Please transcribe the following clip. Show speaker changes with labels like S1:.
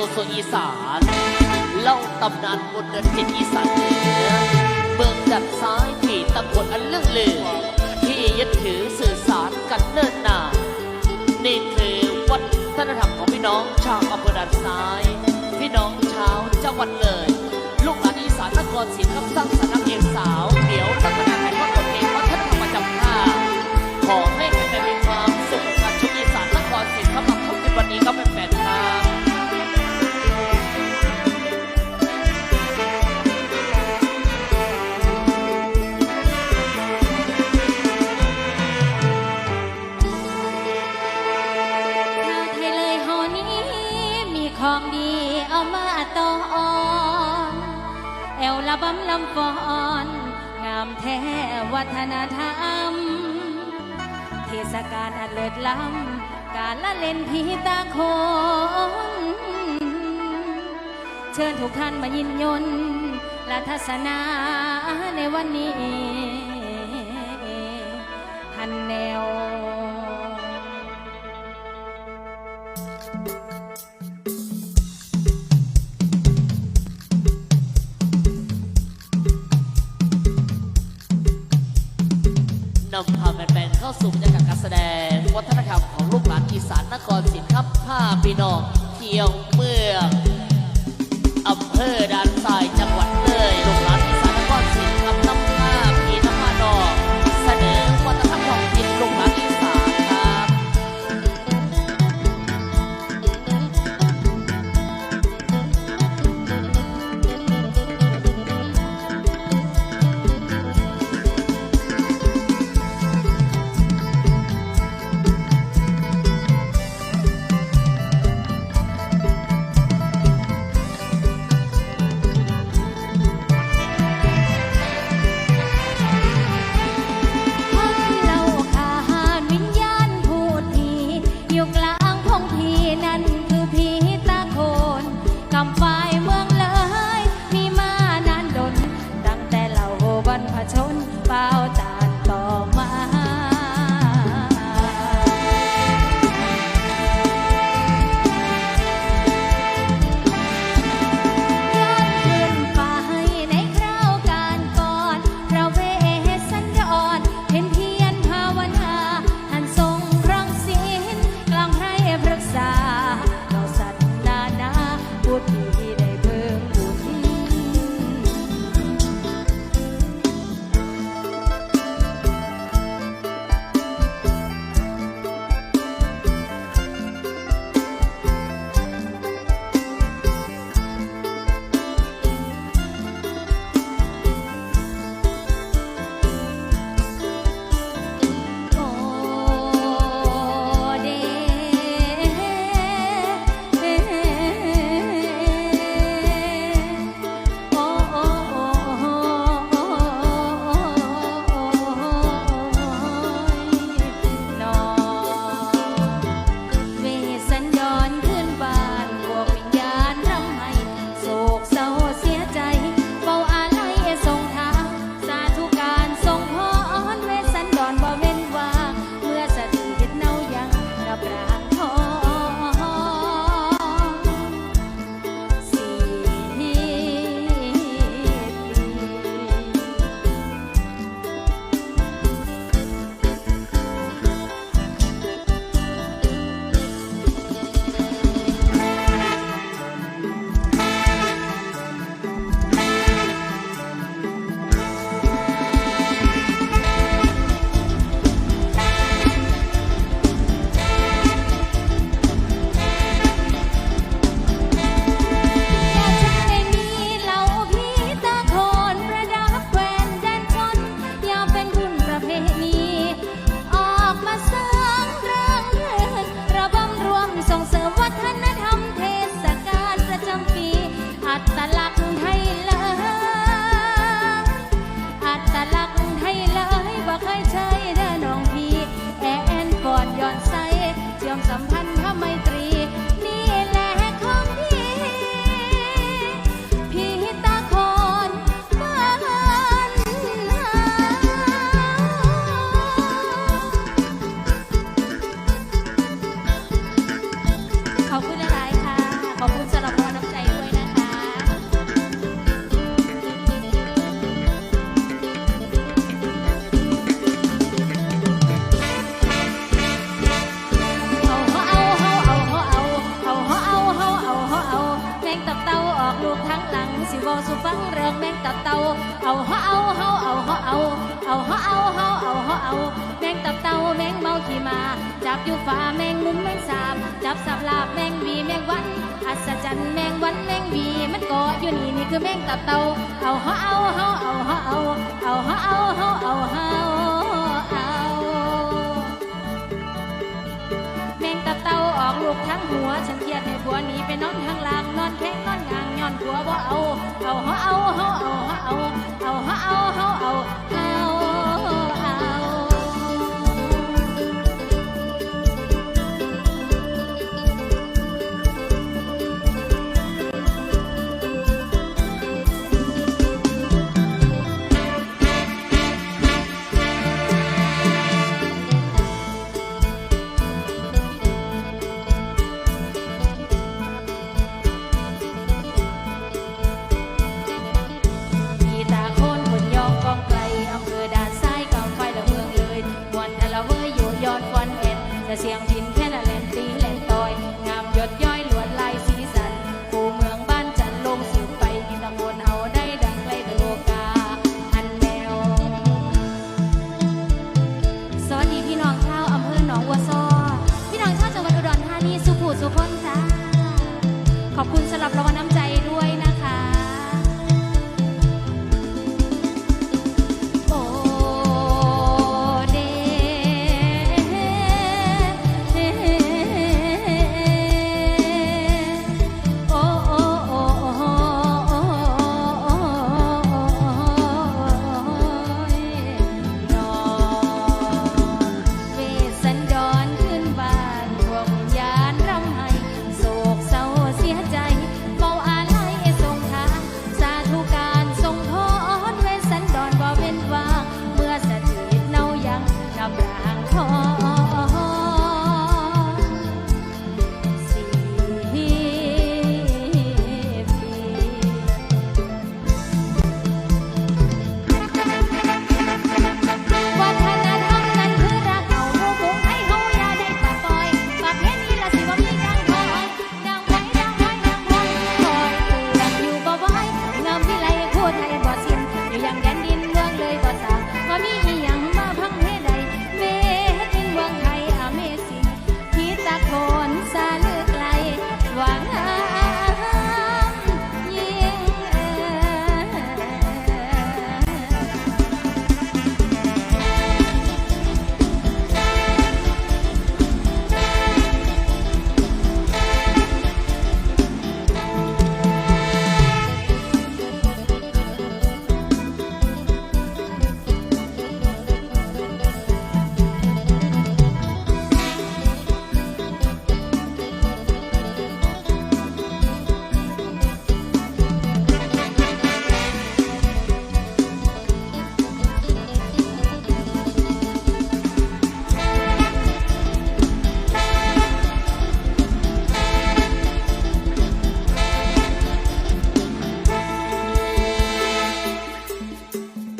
S1: ตัวโซนอีสานเล่าตำนานบนเดินจิตอีสานเหนือเมืองดัดซ้ายที่ตำบลอันเลื่องลือ ที่ยึดถือสื่อสารกันเนิ่นนานนี่คือวัฒนธรรมของพี่น้องชาวอำเภอด่านซ้าย พี่น้องชาวจังหวัดเลย ลูกหลานอีสานนครศรีครับสร้างสรรค์นักเอกสาวเดี๋ยวนักแสดงถ่ายทอดบทเพลงวัฒนธรรมประจำภาคขอใละ
S2: บำลำฟอนงามแท้วัฒนธรรม เทศกาลอันเลิศล้ำการละเล่นผีตาโคน เชิญทุกท่านมายินยนและทัศนาในวันนี้หันแนวำ
S1: พาแฟนๆเข้าสู่บรรยากาศการแสดงวัฒนธรรมของลูกหลานอีสานนครศรีครับผ้าพี่น้องเที่ยวเมืองอำเภอด่านทรายจังหวัด ลูก
S2: ทางหลังสิเวอสุ
S1: ฟังเรื่องแมงตับเต่าเอาเฮาเอาเฮาเอาเฮาเอาเอาเฮาเอาเฮาเอาเฮาเอาแมงตับเต่าแมงเมาขี่มา จับอยู่ฟ้าแมงมุมแมงสามจับสับลาบแมงวีแมงวันอัศจรรย์แมงวันแมงวีมันเกาะอยู่นี่นี่คือแมงตับเต่าเอาเฮาเอาเฮาเอาเฮาเอาเอาเฮาเอาเฮาเอาเฮาเอาแมงตับเต่าออกลูกทั้งหัวฉันเครียดให้ผัวหนีไปนอนข้างล่างนอนแข้งนอนงา ผัวบ่เอาเอาเอา